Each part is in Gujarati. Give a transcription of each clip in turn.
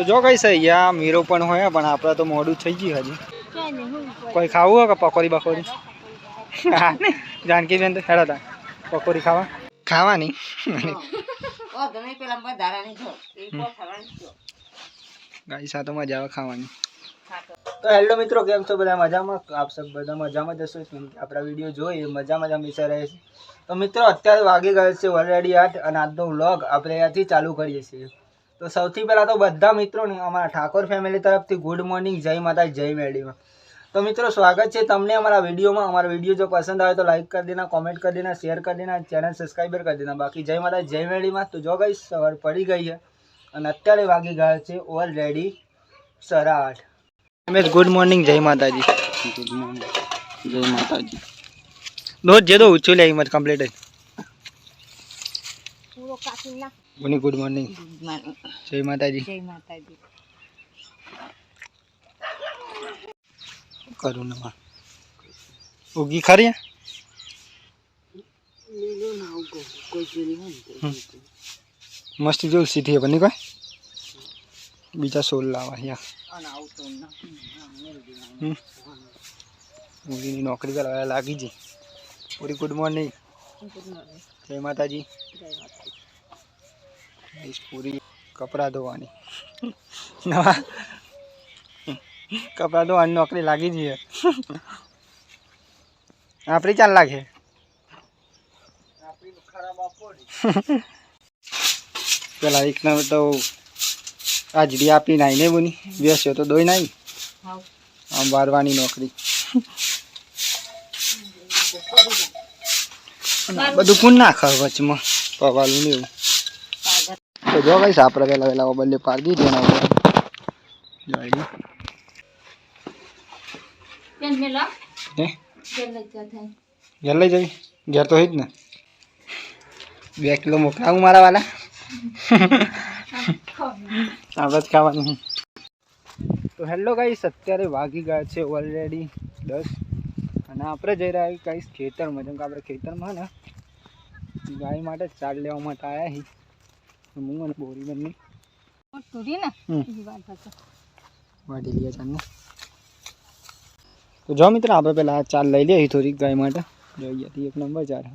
તો જો કઈ છે યા મીરો પણ હોય પણ આપણે તો મોડું થઈ ગયું હજી. કોઈ ખાવું હોય કે પકોરી બકોરી જાનકીબેન તો હેડા તા પકોડી ખાવા. ખાવાની. ગાઈ સાથે મજા આવે ખાવાની. તો. હેલો મિત્રો કેમ છો બધા? મજામાં? આપ સબ બધા મજામાં જશો કેમ કે આપણા વીડિયો જોઈએ મજામાં જ હંમેશા રહે છે. તો મિત્રો અત્યારે વાગી ગયો છે ઓલરેડી આઠ અને આજનો વ્લોગ આપણે અહીંયાથી ચાલુ કરીએ છીએ. તો સૌથી પહેલાં તો બધા મિત્રોને અમારા ઠાકોર ફેમિલી તરફથી ગુડ મોર્નિંગ જય માતા જય મેડીમાં તો મિત્રો સ્વાગત છે તમને અમારા વિડીયોમાં. અમારા વીડિયો જો પસંદ આવે તો લાઈક કરી દેના કોમેન્ટ કરી દેના શેર કરી દેના ચેનલ સબસ્ક્રાઈબર કરી દેના. બાકી જય માતા જય મેડીમાં તો જો ગઈ સવાર પડી ગઈ છે અને અત્યારે વાગી ગયા છે ઓલરેડી સરા આઠ ગુડ મોર્નિંગ જય માતાજી. ગુડ મોર્નિંગ જય માતાજી. દોધ જે દો ઊંચું લે હિંમત કમ્પ્લીટ જ ગુડ મોર્નિંગ જય માતાજી. જય માતાજી. કરું નવા ઉગી ખરી. મસ્ત જો સીધી હે બની કોઈ? બીજા સોલ લાવા અહીંયા. ઉગીની નોકરી કરવા લાગી છે. પૂરી ગુડ મોર્નિંગ જય માતાજી. ગાઈસ, પૂરી કપડાં ધોવાની. નવા કપડાં ધોવાની નોકરી લાગી જઈએ. આપણી ચાલ લાગે? પેલા એક ના તો હાજરી આપી નાઈ ને બોની. બેસ્યો તો દોઈ નાઈ. આમ વારવાની નોકરી. બધું કોણ નાખે વચમાં? પવાલું ને એવું. તો જો ભાઈ આપણે પેલા પેલા બદલે પાડી દીધી ઘેર લઈ જવી? ઘેર તો જ ને. બે કિલો મોકલાવું મારા વાલા. આપણે જ ખાવાનું તો હેલો ગાઈસ અત્યારે વાગી ગયા છે ઓલરેડી દસ. અને આપણે જઈ રહ્યા ગાઈસ ખેતરમાં. જેમ કે આપણે ખેતરમાં ને ગાય માટે ચાર લેવા માટે આવ્યા છીએ. હું બોરી બંને. તૂટી ને? બીજી વાત થશે વાટી લઈએ ચારને તો જો મિત્ર આપણે પેલા ચાલ લઈ લઈએ થોડીક ગાય માટે. જોઈએ એક નંબર ચાર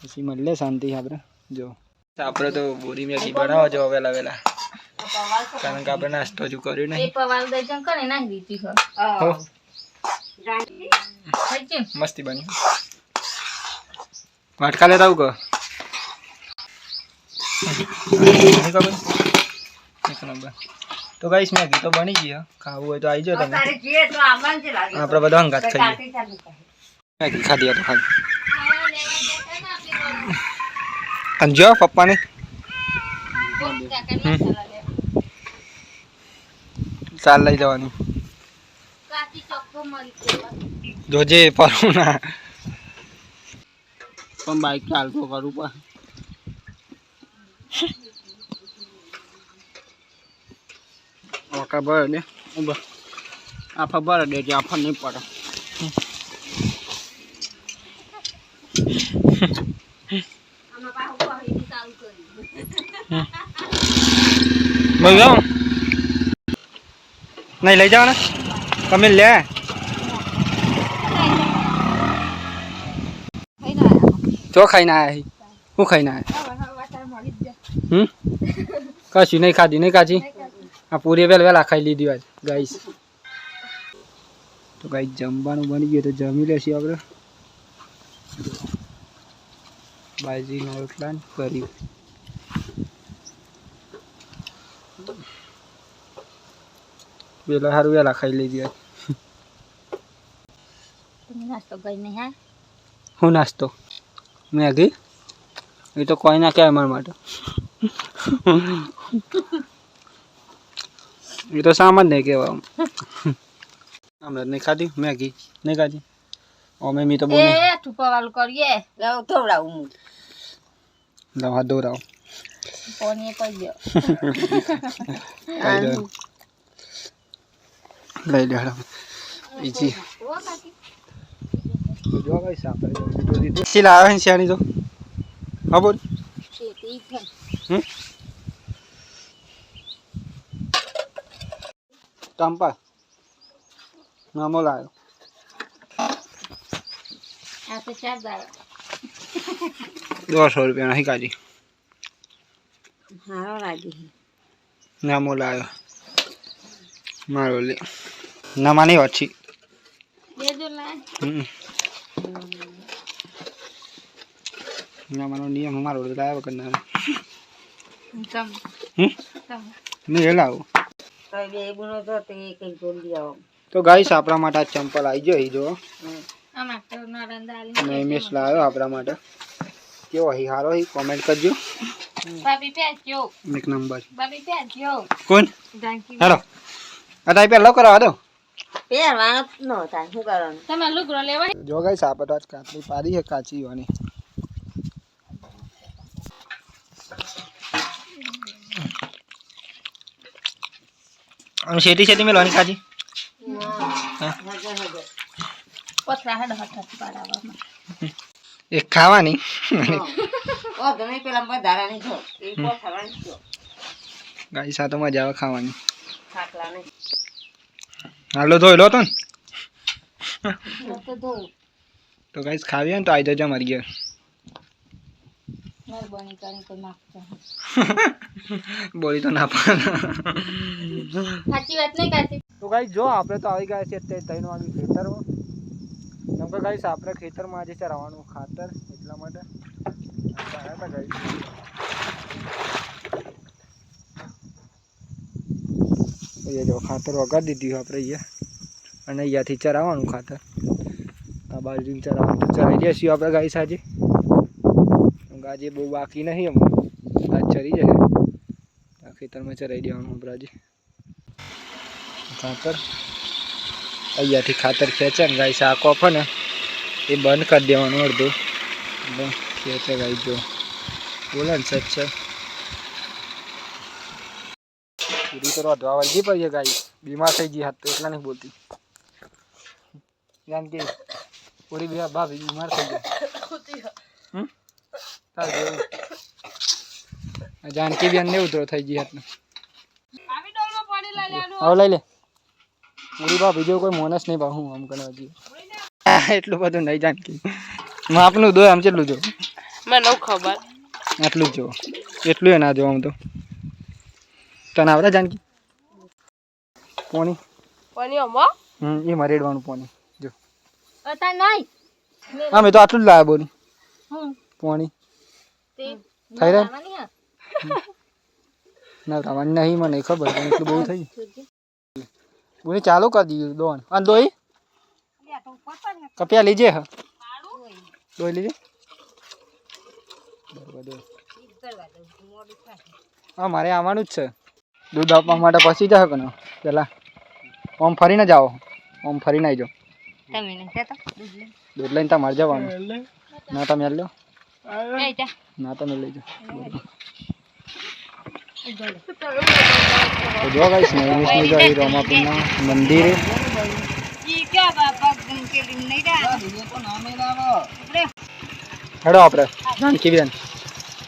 પછી મળીએ શાંતિ આપણે. જો. આપણે તો બોરી મેગી બનાવવા જો વેલા વેલા કારણ કે આપણે નાસ્તો હજુ કર્યો નહીં? મસ્તી બની. વાટકા લેતા આવું કહો એક નંબર. તો ગાઈશ મેગી તો બની ગયો ખાવું હોય તો આવી જાઓ તમે. આપણે બધા હંગાત ખાઈએ. મેગી ખાધી તો ખાધી અને જો પપ્પાને. ચાલ લઈ જવાની. જોજે પરું ના પણ બાઈક ચાલતો કરું પણ. ઓકા ભરે દે ઊભા આફા ભરે દે જે આફા નહીં પડે આમાં પાછું પહેરીને ચાલુ કર્યું. બોલ જાઉં નહીં લઈ જવાના તમે લે થઈ ના આવ્યા. ચો ખાઈને આવ્યા હી હું ખાઈને આવ્યા હવે હવે અત્યારે મળી જ જાય. હમ? કશું નહીં ખાધી નહીં કાચી આ પૂરી વેલ વેલા ખાઈ લીધી આજ ગાઈસ. તો ગાઈ જમવાનું બની ગયું તો જમી લેશું આપણે. બાજીનો રોટલા ને કર્યું. પેલા સારું વેલા ખાઈ લીધી નાસ્તો હા? હું નાસ્તો? મેગી? એ તો કોઈ ના કહેવાય મારા માટે. એ તો સામાન નહીં કહેવાય આમ. અમે નહીં ખાધી? મેગી? નહીં ખાધી? અમે મી તો બોલે એ ટૂંપાવાળું કરીએ. લવા દોરાવ કોને કહી દો? લઈ લે લઈ લે હરામ બીજી જો ભાઈ સાંભળે સીલા આવે છે આની તો? હા બોલ. ચંપલ નામો લાવ્યો આ તો ચાર દાડા. દોઢસો રૂપિયા નહીં કાજી નામો લાવ્યો મારો લે. નામા નહીં વાંચી. નામાનો નિયમ મારો લાવ્યો વગર ના તમ હમ તમ નહીં એ લાવું તો ગાઈસ આપણા માટે આ ચંપલ આવી ગયો જો. આમાં તો નરંદાલી નૈમેશ લાવ્યો આપણા માટે. કેવો હી હારો હી કોમેન્ટ કરજો. એક નંબર. કોણ? હેલો. પહેલો કરાવો દો. પહેરવાનો ન થાય. શું કરવાનું? તમે લુગડો લેવા જો ગાઈસ આપણે તો આજ છે કાચી વાની આમ શેટી શેટી મેલવાની ખાવાની. છો એ ગાઈસ આ તો મજા આવે ખાવાની. હાલો ધોઈ લો તો તો ગાઈસ ખાવી હોય ને તો આવી જજો મારી ઘેર મહેરબાની કરીને કોઈ માગતો બોલી તો ના પણ. સાચી વાત નહીં કાચી તો ગાઈસ જો આપણે તો આવી ગયા છે અત્યારે ત્રણ વાગે ખેતરમાં. કેમ કે ગાઈસ આપણે ખેતરમાં આજે છે રવાનું ખાતર એટલા માટે. આવ્યા હતા ગાઈસ અહીંયા જો ખાતર વગાડી દીધું આપણે અહીંયા. અને અહીંયાથી ચરાવવાનું ખાતર. આ બાજુ ચરાવવાનું. ચરાવી ચરાઈ જઈશું આપણે ગાઈસ આજે. કેમ બહુ બાકી નહીં અમને આજ ચરી જશે આ ખેતરમાં ચરાઈ દેવાનું આજે ખાતર. અહીંયાથી ખાતર ખેંચે ને ગાય શાક આપે ને એ બંધ કરી દેવાનું અડધું. એટલે ખેંચે ગાય જો. બોલે ને સચ છે. પૂરી તો રોધવા વળગી પડીએ ગાય બીમાર થઈ ગઈ હાથ તો એટલા નહીં બોલતી. કારણ કે પૂરી ભાભી બીમાર થઈ ગઈ. જાનકી બેન ને ઉતરો થઈ ગઈ હાથને હવે લઈ લે. મોરી બા બીજો કોઈ મોનસ નહીં બા હું આમ કરવા હજી એટલું બધું નહીં જાનકી. માપનું દો આમ કેટલું જો મને ખબર. આટલું જ જો એટલું એ ના જો આમ તો. તને આવડે જાનકી? પોણી? પોણી અમો હમ એ મરેડવાનું પોણી. જો. અતા નહીં. હા મેં તો આટલું જ લાવ્યા બોલી. હું પોણી? રહે ના તમારે નહીં મને ખબર પણ એટલું બહુ થઈ બોલી ચાલુ કરી દીધું દોન અને દોઈ? કપિયા લીજે હા? દોઈ લીજે? હા મારે આવવાનું જ છે. દૂધ આપવા માટે પછી જાવ કે ના? પેલા ઓમ ફરીને જાઓ. ઓમ ફરીને આવી જાઓ. દૂધ લઈને. તમારે જવાનું. ના તમે લો. એ જા ના તમે લઈ જાઓ તો જો ગાઈસ નૈમિષની જો એ રોમાપીરના મંદિરે. હેડો આપણે. જાનકી બેન.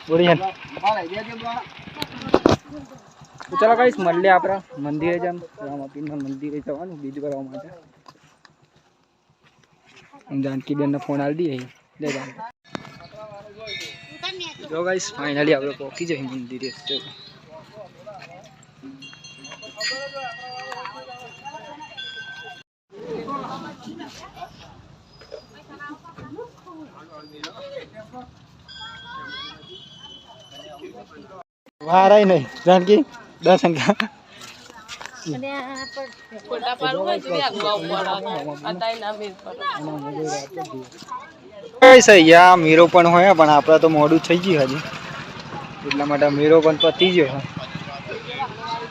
બોલી જાન ચાલો કઈશ મળીએ આપણે મંદિરે જમ. રામાપીરના મંદિરે જવાનું બીજું કરવા માટે. જાનકી બેનને ફોન આવી દઈએ લે જાન. જો ગાઈસ ફાઇનલી આપણે પહોંચી જઈએ મંદિરે. તો વારાય નહીં. જાનકી દર્શન ફોટા પાડવું હોય તો મેર પણ હોય પણ આપણે તો મોડું થઈ ગયું હજી. એટલા માટે મીરો પણ પતી ગયો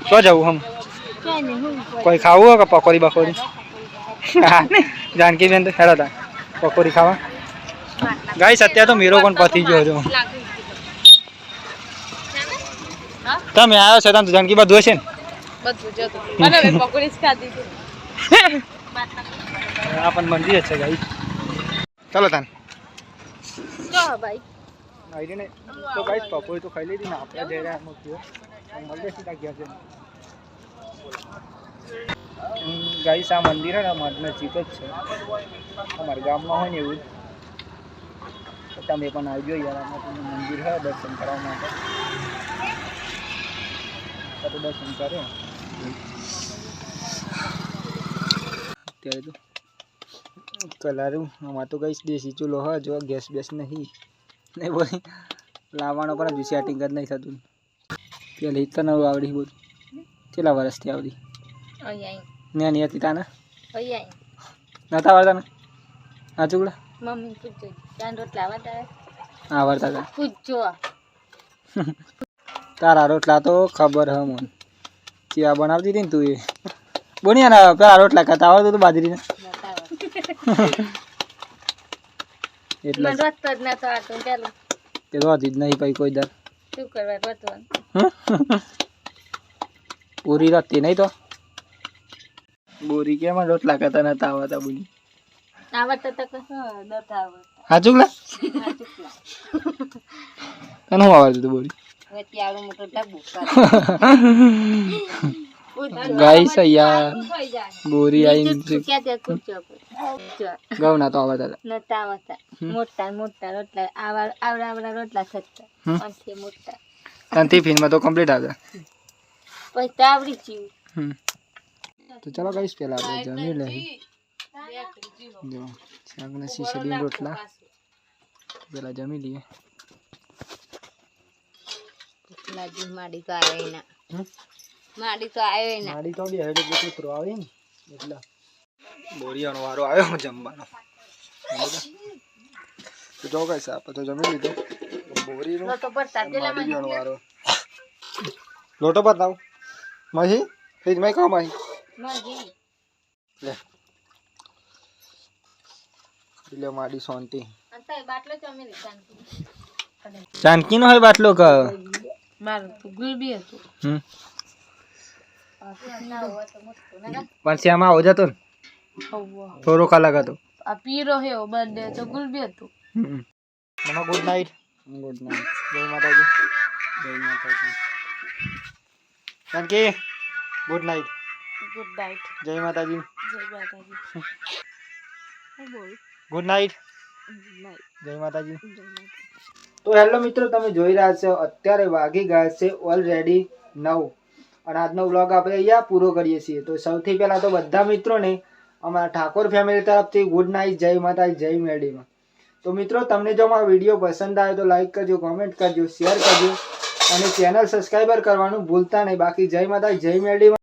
તો જવું હમ. કોઈ ખાવું હોય કે પકોડી બકોરી જાનકી બેન તો હેડો તા. પકોડી ખાવા. ગાઈસ અત્યારે તો મીરો પણ પતી ગયો હજુ તમે આવ્યો છો તમે તો જાનકી બા ધોશે ને? બધું જતું મને હવે પકોડી જ ખાધી હતી આ પણ મંદિર જ છે ગાઈ ચાલો તાન. તો ભાઈ. આઈડી ને. તો ગાઈસ પકોડી તો ખાઈ લીધી ને આપણે જઈ રહ્યા થયો મળીએ સીધા ગયા છે ગાઈસ આ મંદિર હે ને અમારા નજીક જ છે. અમારા ગામમાં હોય ને એવું જ. તમે પણ આવજો યાર આમાં મંદિર છે દર્શન કરવા માટે. દર્શન કરે અત્યારે તો કલારું આમાં તો કઈ દેશી ચૂલો હોય જો ગેસ બેસ નહીં. નહીં બોલી લાવવાનો પણ હજુ સેટિંગ જ નહીં થતું. પેલી તને આવડી બોલ. કેટલા વર્ષથી આવડી? અહીંયા. નાની હતી તાને? નતા આવડતા ને? હા ચુકડા મમ્મી પૂછજો ત્યાં રોટલા આવડતા હતા પૂછજો તારા રોટલા તો ખબર હ મને. ચીવા બનાવતી હતી ને તું એ. બોની ને પેલા રોટલા ખાતા આવડતું હતું બાજરીને. એટલે જ તે રોતી નહીં પછી કોઈ દર શું કરવા રોટવાનું પૂરી રોતી નહીં તો? બોરી કેમ રોટલા ખાતા નતા આવતા બોલી આવડતો તો કશો નતો આવડતો. હા ચુકલા તને શું આવડતું બોરી? વચ્ચે મોટું ડબ્બુ ગાઈસ અહીંયા બોરી પૂછજો ગૌ ના તો આવડતા હતા. નતા મોટા મોટા રોટલા આવા આવડા આવડા રોટલા થતા. મોટા. અને ટિફિનમાં તો કમ્પ્લીટ આવતા પછી તો આવડી ગયું. હમ. તો ચાલો ગાઈસ પેલા આપણે જમી લે જો શીશડી રોટલા. પેલા જમી લઈએ. માડી તો આવે માડી તો આવે એના. માડી તો બી હવે કૂતરો આવે ને એટલે. બોરિયાનો વારો આવ્યો જમવાનો. તો જો તો જમી લીધો? બોરીનો તો પડતા પેલા માડીનો વારો. લોટો બતાવ માહી? ફ્રીજમાં કામ માહી. મગી લે. એટલે માડી શાંતિ. અંતે બાટલો જમી લીધા. જાનકી નો હોય બાટલો ક મારું તો ગુલબી હતું. પણ શ્યામાં આવો જતો ને. થોડો કલાક હતો. આ પીરો હે બર્થડે તો ગુલબી હતું. હમ. Good night. Good night. જય માતાજી. જય માતાજી. Janaki good night. Good night. જય માતાજી. જય માતાજી. Good night. જય માતાજી. તો હેલો મિત્રો, તમે જોઈ રહ્યા છો અત્યારે વાગી ગયા છે ઓલરેડી નવ. અને આજનો વ્લોગ આપણે અહીંયા પૂરો કરીએ છીએ. તો સૌથી પહેલાં તો બધા મિત્રોને અમારા ઠાકોર ફેમિલી તરફથી ગુડ નાઇટ જય માતા જય મેડીમાં તો મિત્રો, તમને જો મારો વીડિયો પસંદ આવે તો લાઈક કરજો કોમેન્ટ કરજો શેર કરજો. અને ચેનલ સબસ્ક્રાઈબર કરવાનું ભૂલતા નહીં. બાકી જય માતા જય મેડીમાં